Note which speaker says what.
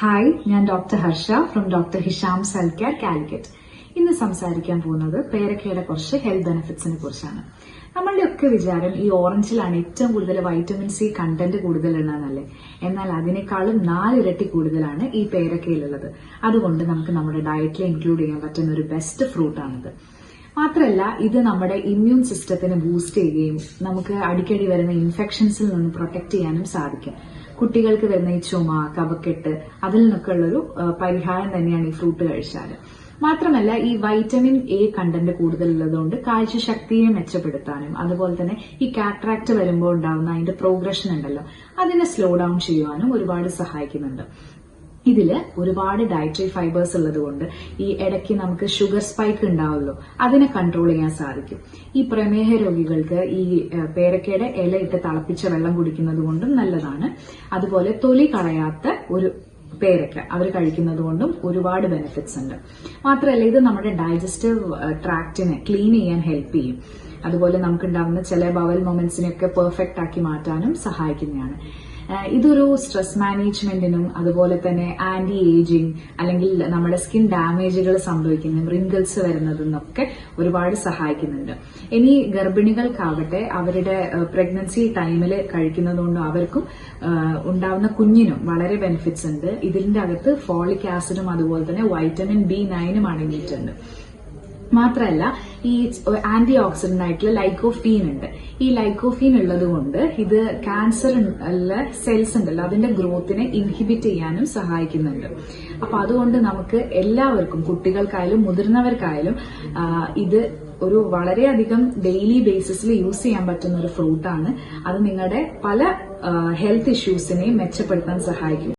Speaker 1: Hi ഞാൻ doctor Harsha from doctor Hisham Salkar Calicut ഇന്ന് സംസാരിക്കാൻ പോകുന്നത് പേരക്കയുടെ കുറച്ച് ഹെൽത്ത് ബെനിഫിറ്റ്സിനെ കുറിച്ചാണ്. നമ്മളുടെ ഒക്കെ വിചാരം ഈ ഓറഞ്ചിലാണ് ഏറ്റവും കൂടുതൽ വൈറ്റമിൻ സി കണ്ടന്റ് കൂടുതൽ ഉള്ളതെന്നല്ലേ എന്നാൽ അതിനേക്കാളും നാലിരട്ടി കൂടുതലാണ് ഈ പേരക്കയിലുള്ളത്. അതുകൊണ്ട് നമുക്ക് നമ്മുടെ ഡയറ്റിൽ ഇൻക്ലൂഡ് ചെയ്യാൻ പറ്റുന്ന ഒരു ബെസ്റ്റ് ഫ്രൂട്ടാണിത് മാത്രമല്ല ഇത് നമ്മുടെ ഇമ്മ്യൂൺ സിസ്റ്റത്തിനെ ബൂസ്റ്റ് ചെയ്യുകയും നമുക്ക് അടിക്കടി വരുന്ന ഇൻഫെക്ഷൻസിൽ നിന്ന് പ്രൊട്ടക്ട് ചെയ്യാനും സാധിക്കും. കുട്ടികൾക്ക് വരുന്ന ഈ ചുമ കഫക്കെട്ട് അതിൽ നിന്നൊക്കെ ഉള്ളൊരു ആ, പരിഹാരം തന്നെയാണ് ഈ ഫ്രൂട്ട് കഴിച്ചാൽ മാത്രമല്ല ഈ വൈറ്റമിൻ എ കണ്ടന്റ് കൂടുതലുള്ളതുകൊണ്ട് കാഴ്ചശക്തിയെ മെച്ചപ്പെടുത്താനും അതുപോലെ തന്നെ ഈ കാട്രാക്ട് വരുമ്പോൾ ഉണ്ടാകുന്ന അതിന്റെ പ്രോഗ്രഷൻ ഉണ്ടല്ലോ അതിനെ സ്ലോ ഡൗൺ ചെയ്യുവാനും ഒരുപാട് സഹായിക്കുന്നുണ്ട്. ഇതിൽ ഒരുപാട് ഡയറ്ററി ഫൈബേഴ്സ് ഉള്ളത് കൊണ്ട് ഈ ഇടയ്ക്ക് നമുക്ക് ഷുഗർ സ്പൈക്ക് ഉണ്ടാവുമല്ലോ അതിനെ കൺട്രോൾ ചെയ്യാൻ സാധിക്കും. ഈ പ്രമേഹ രോഗികൾക്ക് ഈ പേരക്കയുടെ ഇല ഇട്ട് തിളപ്പിച്ച വെള്ളം കുടിക്കുന്നത് കൊണ്ടും നല്ലതാണ്. അതുപോലെ തൊലി കളയാത്ത ഒരു പേരക്ക അവർ കഴിക്കുന്നത് കൊണ്ടും ഒരുപാട് ബെനിഫിറ്റ്സ് ഉണ്ട്. മാത്രമല്ല ഇത് നമ്മുടെ ഡൈജസ്റ്റീവ് ട്രാക്റ്റിനെ ക്ലീൻ ചെയ്യാൻ ഹെൽപ്പ് ചെയ്യും. അതുപോലെ നമുക്കുണ്ടാകുന്ന ചില ബവൽ മൊമെന്റ്സിനെയൊക്കെ പെർഫെക്റ്റ് ആക്കി മാറ്റാനും സഹായിക്കുന്നതാണ്. ഇതൊരു സ്ട്രെസ് മാനേജ്മെന്റിനും അതുപോലെ തന്നെ ആന്റി ഏജിങ് അല്ലെങ്കിൽ നമ്മുടെ സ്കിൻ ഡാമേജുകൾ സംഭവിക്കുന്ന റിങ്കിൾസ് വരുന്നതെന്നൊക്കെ ഒരുപാട് സഹായിക്കുന്നുണ്ട്. ഇനി ഗർഭിണികൾക്കാവട്ടെ അവരുടെ പ്രഗ്നൻസി ടൈമിൽ കഴിക്കുന്നതുകൊണ്ടും അവർക്കും ഉണ്ടാവുന്ന കുഞ്ഞിനും വളരെ ബെനിഫിറ്റ്സ് ഉണ്ട്. ഇതിന്റെ അകത്ത് ഫോളിക് ആസിഡും അതുപോലെ തന്നെ വൈറ്റമിൻ ബി നയനും അടങ്ങിയിട്ടുണ്ട്. മാത്രമല്ല ഈ ആന്റി ഓക്സിഡന്റ് ആയിട്ടുള്ള ലൈക്കോഫീൻ ഉണ്ട്. ഈ ലൈക്കോഫീൻ ഉള്ളത് കൊണ്ട് ഇത് ക്യാൻസർ ഉള്ള സെൽസ് ഉണ്ടല്ലോ അതിന്റെ ഗ്രോത്തിനെ ഇൻഹിബിറ്റ് ചെയ്യാനും സഹായിക്കുന്നുണ്ട്. അപ്പൊ അതുകൊണ്ട് നമുക്ക് എല്ലാവർക്കും കുട്ടികൾക്കായാലും മുതിർന്നവർക്കായാലും ഇത് ഒരു വളരെയധികം ഡെയിലി ബേസിസിൽ യൂസ് ചെയ്യാൻ പറ്റുന്ന ഒരു ഫ്രൂട്ടാണ് അത് നിങ്ങളുടെ പല ഹെൽത്ത് ഇഷ്യൂസിനെയും മെച്ചപ്പെടുത്താൻ സഹായിക്കും.